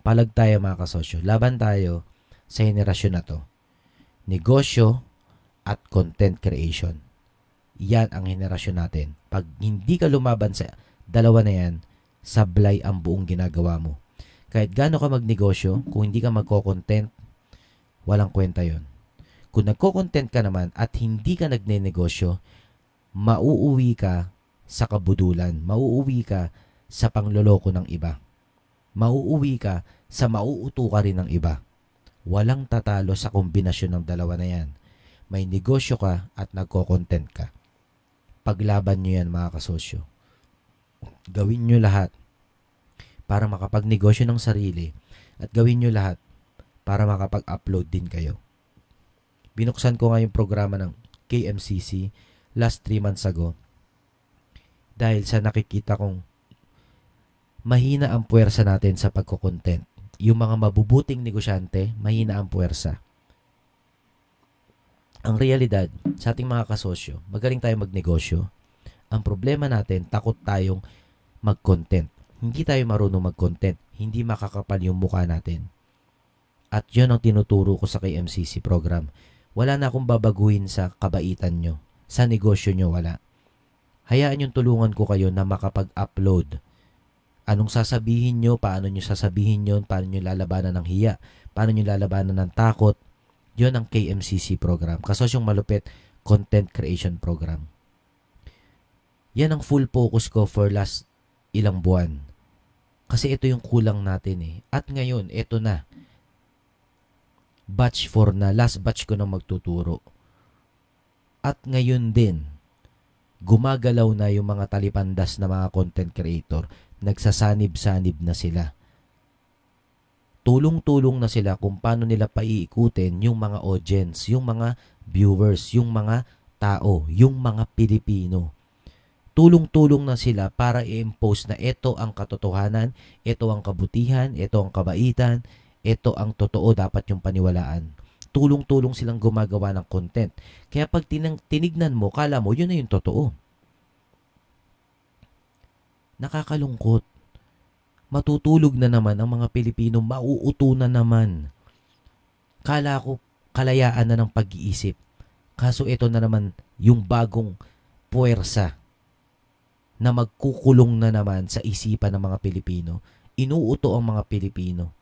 Palag tayo mga kasosyo. Laban tayo sa henerasyon na to. Negosyo at content creation. Yan ang henerasyon natin. Pag hindi ka lumaban sa dalawa na yan, sablay ang buong ginagawa mo. Kahit gaano ka magnegosyo, kung hindi ka magko-content, walang kwenta yon. Kung nagko-content ka naman at hindi ka nagne-negosyo, mauuwi ka sa kabudulan. Mauuwi ka sa pangloloko ng iba. Mauuwi ka sa mauuto ka rin ng iba. Walang tatalo sa kombinasyon ng dalawa na yan. May negosyo ka at nagko-content ka. Paglaban nyo yan mga kasosyo. Gawin nyo lahat para makapagnegosyo ng sarili at gawin nyo lahat para makapag-upload din kayo. Binuksan ko nga yung programa ng KMCC last 3 months ago dahil sa nakikita kong mahina ang puwersa natin sa pagko-content. Yung mga mabubuting negosyante, mahina ang puwersa. Ang realidad, sa ating mga kasosyo, magaling tayo magnegosyo. Ang problema natin, takot tayong mag-content. Hindi tayo marunong mag-content. Hindi makakapal yung mukha natin. At yun ang tinuturo ko sa KMCC program. Wala na akong babaguhin sa kabaitan nyo. Sa negosyo nyo, wala. Hayaan yung tulungan ko kayo na makapag-upload. Anong sasabihin nyo, paano nyo sasabihin yon, paano nyo lalabanan ng hiya, paano nyo lalabanan ng takot. Yon ang KMCC program. Kasosyong malupit, content creation program. Yan ang full focus ko for last ilang buwan. Kasi ito yung kulang natin eh. At ngayon, ito na. Batch 4 na. Last batch ko na magtuturo. At ngayon din, gumagalaw na yung mga talipandas na mga content creator. Nagsasanib-sanib na sila. Tulong-tulong na sila kung paano nila paiikutin yung mga audience, yung mga viewers, yung mga tao, yung mga Pilipino tulong-tulong na sila para i-impose na ito ang katotohanan, ito ang kabutihan, ito ang kabaitan, ito ang totoo dapat yung paniwalaan. Tulong-tulong silang gumagawa ng content. Kaya pag tinignan mo, kala mo, yun na yung totoo. Nakakalungkot. Matutulog na naman ang mga Pilipino, mauuto na naman. Kala ko, kalayaan na ng pag-iisip. Kaso ito na naman yung bagong puwersa na magkukulong na naman sa isipan ng mga Pilipino. Inuuto ang mga Pilipino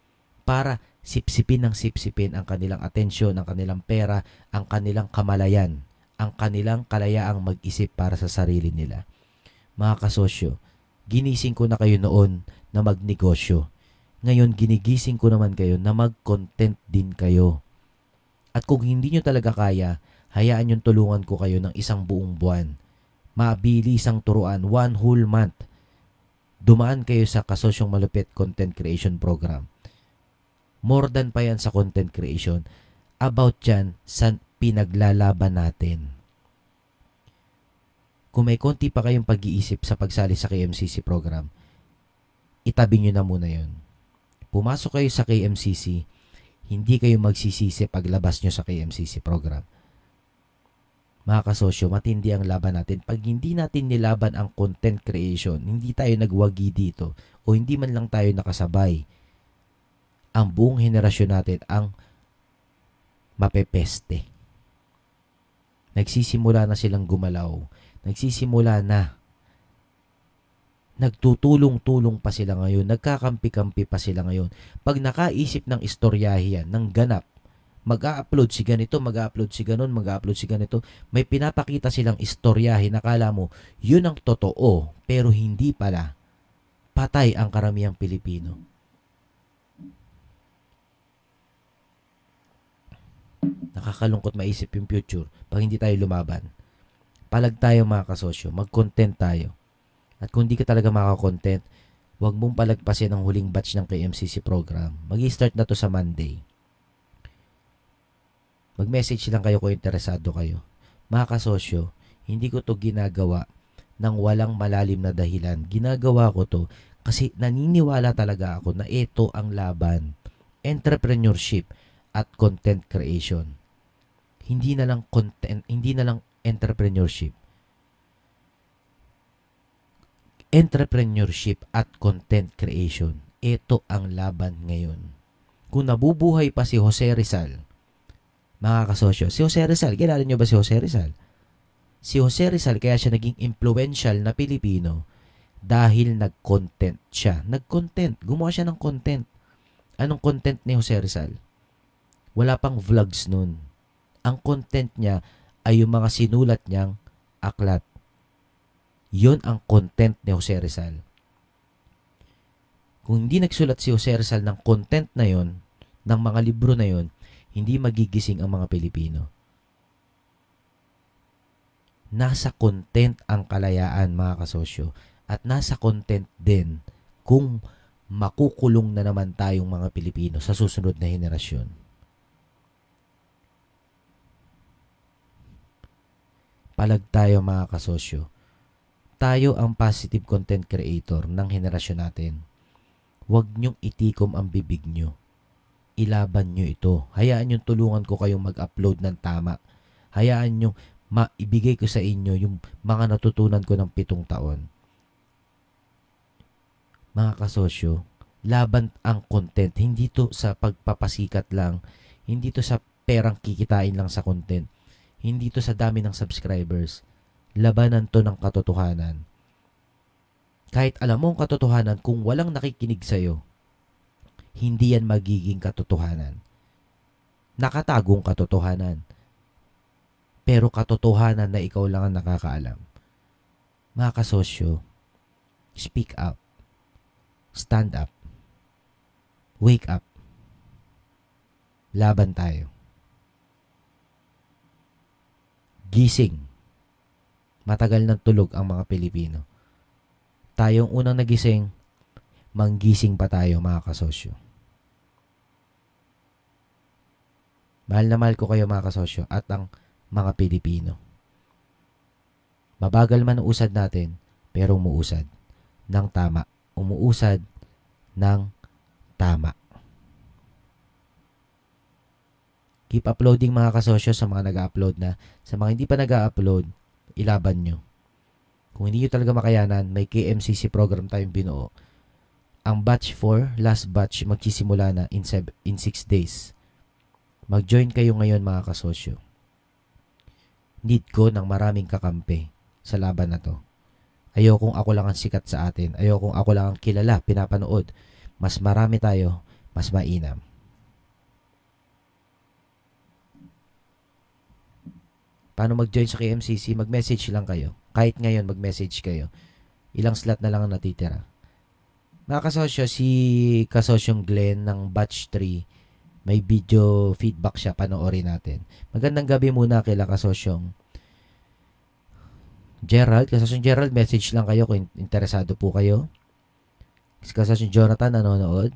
para sipsipin ng sipsipin ang kanilang atensyon, ang kanilang pera, ang kanilang kamalayan, ang kanilang kalayaang mag-isip para sa sarili nila. Mga kasosyo, ginising ko na kayo noon na magnegosyo. Ngayon, ginigising ko naman kayo na mag-content din kayo. At kung hindi nyo talaga kaya, hayaan yung tulungan ko kayo ng isang buong buwan mabilis ang turuan, one whole month. Dumaan kayo sa Kasosyong Malupit Content Creation Program. More than pa yan sa content creation. About yan sa pinaglalaban natin. Kung may konti pa kayong pag-iisip sa pagsali sa KMCC program, itabi nyo na muna yon. Pumasok kayo sa KMCC, hindi kayo magsisisi paglabas nyo sa KMCC program mga kasosyo, matindi ang laban natin. Pag hindi natin nilaban ang content creation, hindi tayo nagwagi dito o hindi man lang tayo nakasabay, ang buong henerasyon natin ang mapepeste. Nagsisimula na silang gumalaw. Nagsisimula na. Nagtutulong-tulong pa sila ngayon. Nagkakampi-kampi pa sila ngayon. Pag nakaisip ng istoryahe yan, ng ganap, mag-upload si ganito, mag-upload si ganon, mag-upload si ganito. May pinapakita silang istoryahe na mo, yun ang totoo, pero hindi pala. Patay ang karamihang Pilipino. Nakakalungkot maisip yung future pag hindi tayo lumaban. Palag tayo mga kasosyo, mag-content tayo. At kung hindi ka talaga makakontent, huwag mong palagpasin ang huling batch ng KMCC program. Mag-start na to sa Monday. Mag-message lang kayo kung interesado kayo. Mga kasosyo, hindi ko to ginagawa ng walang malalim na dahilan. Ginagawa ko to kasi naniniwala talaga ako na ito ang laban. Entrepreneurship at content creation. Hindi na lang content, hindi na lang entrepreneurship. Entrepreneurship at content creation. Ito ang laban ngayon. Kung nabubuhay pa si Jose Rizal, mga kasosyo, si Jose Rizal, kilala niyo ba si Jose Rizal? Si Jose Rizal kaya siya naging influential na Pilipino dahil nag-content siya. Nag-content. Gumawa siya ng content. Anong content ni Jose Rizal? Wala pang vlogs nun. Ang content niya ay yung mga sinulat niyang aklat. Yon ang content ni Jose Rizal. Kung hindi nagsulat si Jose Rizal ng content na yon, ng mga libro na yon, hindi magigising ang mga Pilipino. Nasa content ang kalayaan mga kasosyo at nasa content din kung makukulong na naman tayong mga Pilipino sa susunod na henerasyon. Palag tayo mga kasosyo. Tayo ang positive content creator ng henerasyon natin Huwag niyong itikom ang bibig niyo. Ilaban niyo ito. Hayaan niyong tulungan ko kayong mag-upload ng tama. Hayaan niyong maibigay ko sa inyo yung mga natutunan ko ng pitong taon. Mga kasosyo, laban ang content. Hindi to sa pagpapasikat lang. Hindi to sa perang kikitain lang sa content. Hindi to sa dami ng subscribers. Labanan to ng katotohanan kahit alam mo ang katotohanan, kung walang nakikinig sa'yo, hindi yan magiging katotohanan. Nakatagong katotohanan. Pero katotohanan na ikaw lang ang nakakaalam. Mga kasosyo, speak up. Stand up. Wake up. Laban tayo. Gising. Matagal ng tulog ang mga Pilipino tayong unang nagising, manggising pa tayo mga kasosyo. Mahal na mahal ko kayo mga kasosyo at ang mga Pilipino. Mabagal man usad natin, pero umuusad ng tama. Umuusad ng tama. Keep uploading mga kasosyo sa mga nag-upload na. Sa mga hindi pa nag-upload, ilaban nyo. Kung hindi nyo talaga makayanan, may KMCC program tayong binuo. Ang batch 4, last batch, magsisimula na in 6 in six days. Mag-join kayo ngayon mga kasosyo. Need ko ng maraming kakampi sa laban na to. Ayokong ako lang ang sikat sa atin. Ayokong ako lang ang kilala, pinapanood. Mas marami tayo, mas mainam. Paano mag-join sa KMCC? Mag-message lang kayo. Kahit ngayon, mag-message kayo. Ilang slot na lang ang natitira. Mga kasosyo, si kasosyong Glenn ng Batch 3, may video feedback siya, panoorin natin. Magandang gabi muna kay kasosyong Gerald. Kasosyong Gerald, message lang kayo kung interesado po kayo. Kasosyong Jonathan nanonood.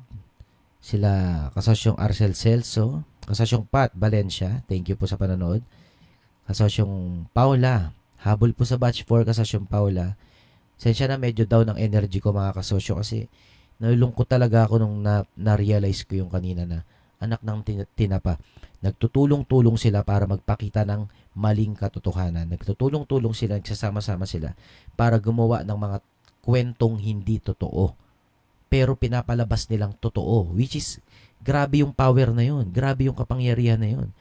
Sila kasosyong Arcel Celso. Kasosyong Pat Valencia. Thank you po sa panonood. Kasosyong Paula. Habol po sa batch 4 kasosyong Paula. Sensya na medyo down ang energy ko mga kasosyo kasi nalulungkot talaga ako nung na, na-realize ko yung kanina na anak ng tin- tinapa. Nagtutulong-tulong sila para magpakita ng maling katotohanan. Nagtutulong-tulong sila, nagsasama-sama sila para gumawa ng mga kwentong hindi totoo. Pero pinapalabas nilang totoo, which is grabe yung power na yun. Grabe yung kapangyarihan na yun.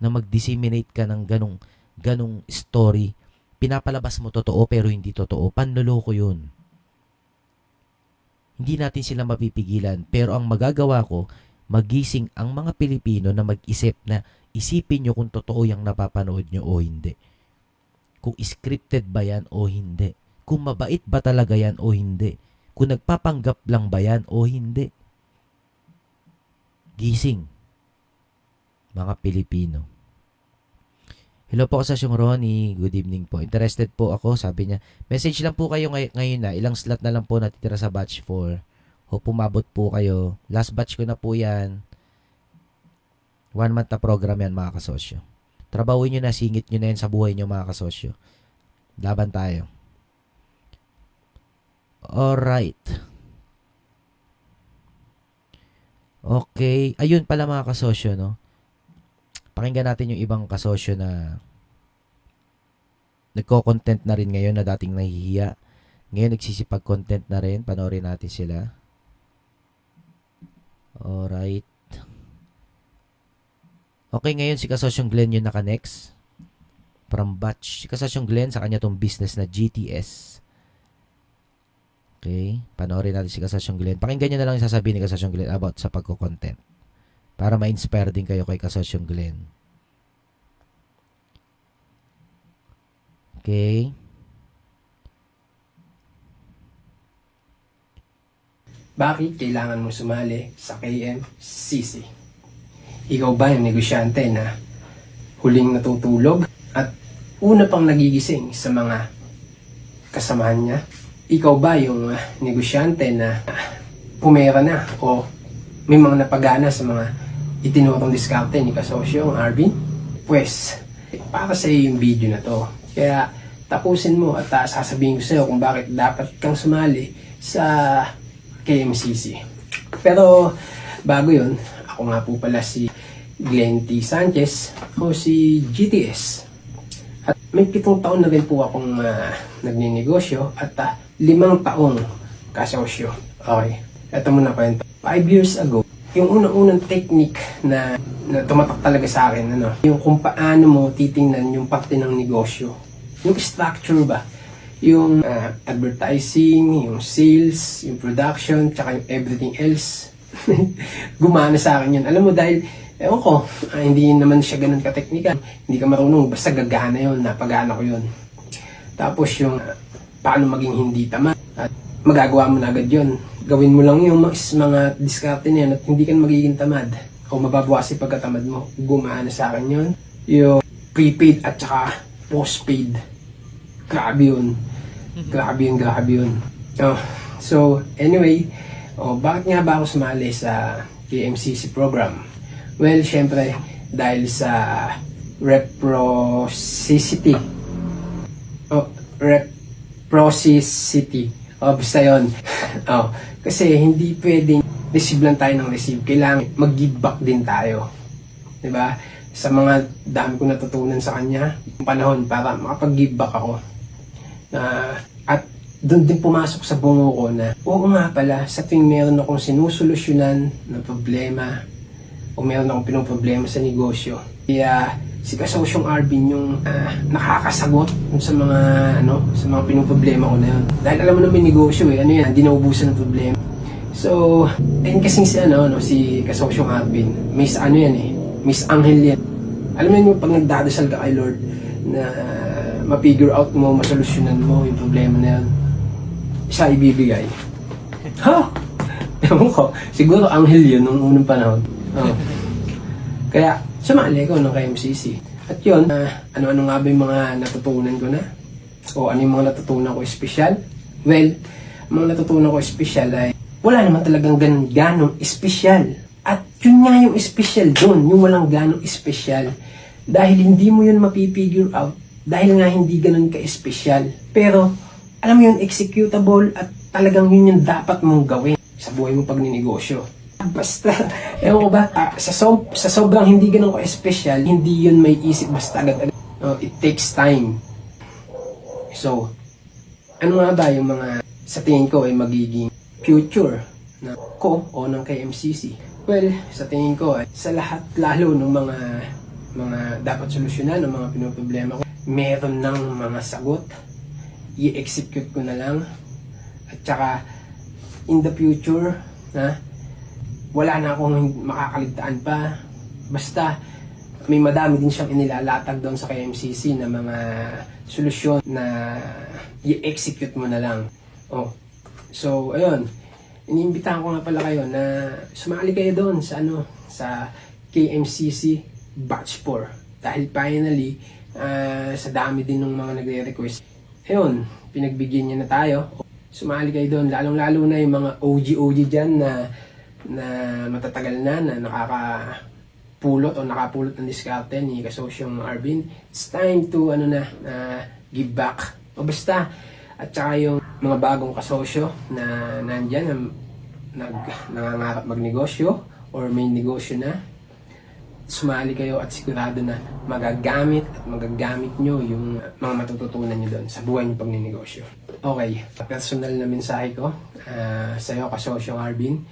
Na mag-disseminate ka ng ganong, ganong story pinapalabas mo totoo pero hindi totoo, panloloko yun. Hindi natin sila mapipigilan pero ang magagawa ko, magising ang mga Pilipino na mag-isip na isipin nyo kung totoo yung napapanood nyo o hindi. Kung scripted ba yan o hindi. Kung mabait ba talaga yan o hindi. Kung nagpapanggap lang ba yan o hindi. Gising. Mga Pilipino. Hello po sa siyong Ronnie. Good evening po. Interested po ako, sabi niya. Message lang po kayo ngay- ngayon na. Ilang slot na lang po natitira sa batch 4. Hope pumabot po kayo. Last batch ko na po yan. One month na program yan mga kasosyo. Trabawin nyo na, singit nyo na yan sa buhay nyo mga kasosyo. Laban tayo. Alright. Okay. Ayun pala mga kasosyo, no? Pakinggan natin yung ibang kasosyo na nagko-content na rin ngayon na dating nahihiya. Ngayon nagsisipag-content na rin. Panoorin natin sila. Alright. Okay, ngayon si Kasosyong Glenn yung naka-next. From batch. Si Kasosyong Glenn, sa kanya tong business na GTS. Okay. Panoorin natin si Kasosyong Glenn. Pakinggan nyo na lang yung sasabihin ni Kasosyong Glenn about sa pagko-content. Para ma-inspire din kayo kay Kasosyong Glenn. Okay. Bakit kailangan mo sumali sa KMCC? Ikaw ba yung negosyante na huling natutulog at una pang nagigising sa mga kasamahan niya? Ikaw ba yung ah, negosyante na ah, pumera na o may mga napagana sa mga itinurong diskarte ni kasosyong Arvin? Pues, para sa iyo yung video na to. Kaya tapusin mo at ah, sasabihin ko sa iyo kung bakit dapat kang sumali sa KMCC. Pero bago yun, ako nga po pala si Glenn T. Sanchez o si GTS. At may pitong taon na rin po akong ah, nagninegosyo at ah, limang taong kasosyo. Okay, eto muna kwento. Five years ago, yung unang-unang technique na, na tumatak talaga sa akin, ano, yung kung paano mo titingnan yung parte ng negosyo. Yung structure ba? Yung ah, advertising, yung sales, yung production, tsaka yung everything else. Gumana sa akin yun. Alam mo, dahil, ewan ko, ah, hindi naman siya ganun ka-technical. Hindi ka marunong, basta gagana yun, napagana ko yun. Tapos yung ah, paano maging hindi tama. At magagawa mo na agad yun. Gawin mo lang yung mga diskarte na yun at hindi ka magiging tamad. O mababawas yung pagkatamad mo. Gumana sa akin yun. Yung prepaid at saka postpaid. Grabe yun. Grabe yun, grabe yun. Oh, so, anyway, oh, bakit nga ba ako sumali sa KMCC program? Well, syempre, dahil sa reciprocity. Oh, reciprocity. Oh, basta yun. oh, kasi hindi pwedeng receive lang tayo ng receive. Kailangan mag-give back din tayo. ba? Sa mga dami ko natutunan sa kanya, yung panahon para makapag-give back ako. Na at doon din pumasok sa bungo ko na, oo nga pala, sa tuwing meron akong sinusolusyonan na problema o meron akong pinoproblema sa negosyo, kaya si Kasosyong Arvin yung ah, nakakasagot sa mga ano sa mga pinoproblema ko na yun. Dahil alam mo naman negosyo eh, ano yan, hindi naubusan ng problema. So, ayun kasing si ano, no, si Kasosyong Arvin, Miss ano yan eh, Miss Angel yan. Alam mo yun yung pag nagdadasal ka kay Lord na uh, ma-figure out mo, masolusyonan mo yung problema na yun, siya ibibigay. Ha? Ewan ko, siguro Angel yun nung unang panahon. Oh. Kaya, sumali ko ng KMCC. At yun, ah, ano-ano nga ba yung mga natutunan ko na? O ano yung mga natutunan ko espesyal? Well, ang mga natutunan ko espesyal ay wala naman talagang ganun ganong espesyal. At yun nga yung espesyal doon, yung walang ganong espesyal. Dahil hindi mo yun mapipigure out, dahil nga hindi ganun ka-espesyal. Pero, alam mo yun, executable at talagang yun yung dapat mong gawin sa buhay mo pag ninegosyo. Basta, ewan ko ba, ah, sa, so, sa sobrang hindi ganun ka-espesyal, hindi yun may isip basta agad-agad. No, it takes time. So, ano nga ba yung mga sa tingin ko ay magiging future na ko o ng KMCC? Well, sa tingin ko ay sa lahat lalo ng mga mga dapat solusyonan ng mga pinoproblema ko, meron ng mga sagot, i-execute ko na lang, at saka in the future, na wala na akong makakaligtaan pa. Basta, may madami din siyang inilalatag doon sa KMCC na mga solusyon na i-execute mo na lang. Oh. So, ayun. Iniimbitahan ko nga pala kayo na sumali kayo doon sa ano, sa KMCC Batch 4. Dahil finally, ah, sa dami din ng mga nagre-request, ayun, pinagbigyan niya na tayo. Sumali kayo doon, lalong-lalo na yung mga OG-OG dyan na na matatagal na, na nakakapulot o nakapulot ng diskarte ni kasosyong Arvin. It's time to, ano na, na give back. O basta, at saka yung mga bagong kasosyo na nandyan, na nag, nangangarap magnegosyo or may negosyo na, sumali kayo at sigurado na magagamit at magagamit nyo yung mga matututunan nyo doon sa buhay nyo pag ninegosyo. Okay, personal na mensahe ko uh, sa iyo, kasosyong Arvin.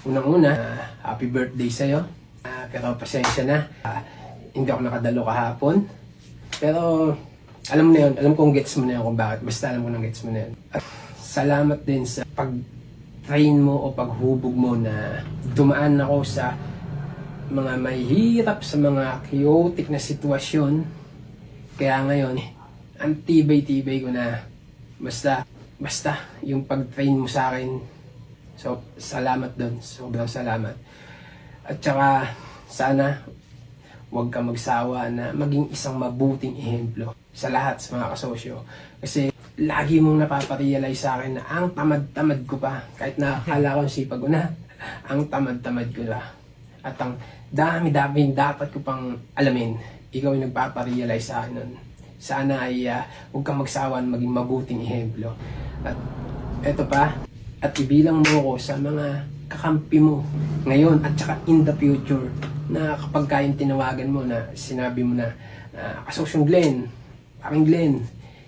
Unang-una, ah, happy birthday sa'yo. Ah, pero pasensya na. Ah, hindi ako nakadalo kahapon. Pero alam mo na yun. Alam kong gets mo na yun kung bakit. Basta alam ko nang gets mo na yun. At salamat din sa pag-train mo o paghubog mo na dumaan ako sa mga mahirap sa mga chaotic na sitwasyon. Kaya ngayon, ang tibay-tibay ko na basta, basta yung pag-train mo sa akin. So, salamat doon. Sobrang salamat. At saka, sana huwag ka magsawa na maging isang mabuting ehemplo sa lahat sa mga kasosyo. Kasi lagi mong napaparealize sa akin na ang tamad-tamad ko pa. Kahit na akala ko sipag ko na, ang tamad-tamad ko na. At ang dami-dami dapat ko pang alamin. Ikaw yung nagpaparealize sa akin nun. Sana ay ah, huwag kang magsawa na maging mabuting ehemplo. At eto pa, at ibilang mo ko sa mga kakampi mo ngayon at saka in the future na kapag kayong tinawagan mo na sinabi mo na uh, kasosyong Glenn, aking Glenn,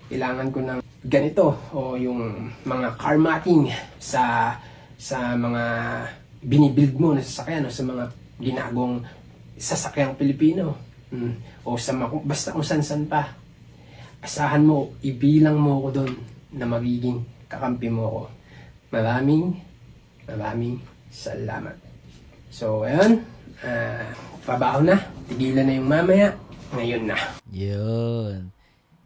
kailangan ko ng ganito o yung mga car matting sa sa mga binibuild mo na sasakyan o sa mga ginagong sasakyang Pilipino Mm. o sa mga, basta kung san-san pa asahan mo, ibilang mo ko doon na magiging kakampi mo ko. Maraming, maraming salamat. So, ayun. Uh, pabaho na. Tigilan na yung mamaya. Ngayon na. Yun.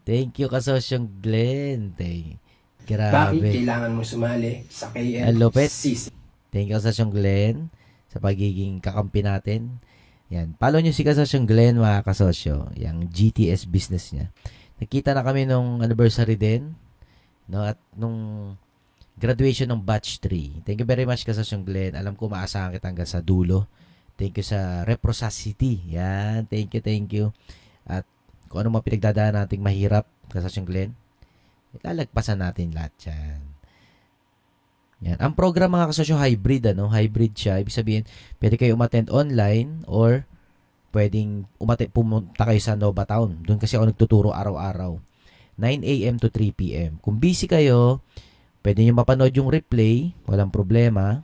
Thank you, kasosyong Glenn. Thank Bakit Grabe. kailangan mo sumali sa KL Ang lupit. CC? Thank you, kasosyong Glenn, sa pagiging kakampi natin. Yan. Follow nyo si kasosyong Glenn, mga kasosyo. Yung GTS business niya. Nakita na kami nung anniversary din. No? At nung graduation ng batch 3. Thank you very much, kasosyong Glenn. Alam ko, maasahan kita hanggang sa dulo. Thank you sa Reciprocity. Yan. Thank you, thank you. At kung ano mga pinagdadaan nating mahirap, kasosyong Glenn, ilalagpasan natin lahat yan. Yan. Ang program mga kasosyo hybrid ano, hybrid siya. Ibig sabihin, pwede kayo umattend online or pwedeng umattend pumunta kayo sa Nova Town. Doon kasi ako nagtuturo araw-araw. 9 a.m. to 3 p.m. Kung busy kayo, pwede nyo mapanood yung replay, walang problema.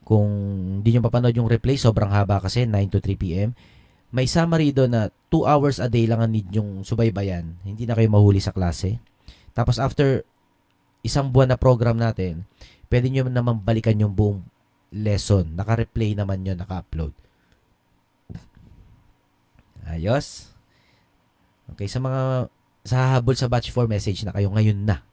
Kung hindi nyo mapanood yung replay, sobrang haba kasi, 9 to 3 p.m. May summary doon na 2 hours a day lang ang need yung subaybayan. Hindi na kayo mahuli sa klase. Tapos after isang buwan na program natin, pwede nyo naman balikan yung buong lesson. Naka-replay naman yun, naka-upload. Ayos. Okay, sa mga sa hahabol sa batch 4 message na kayo ngayon na.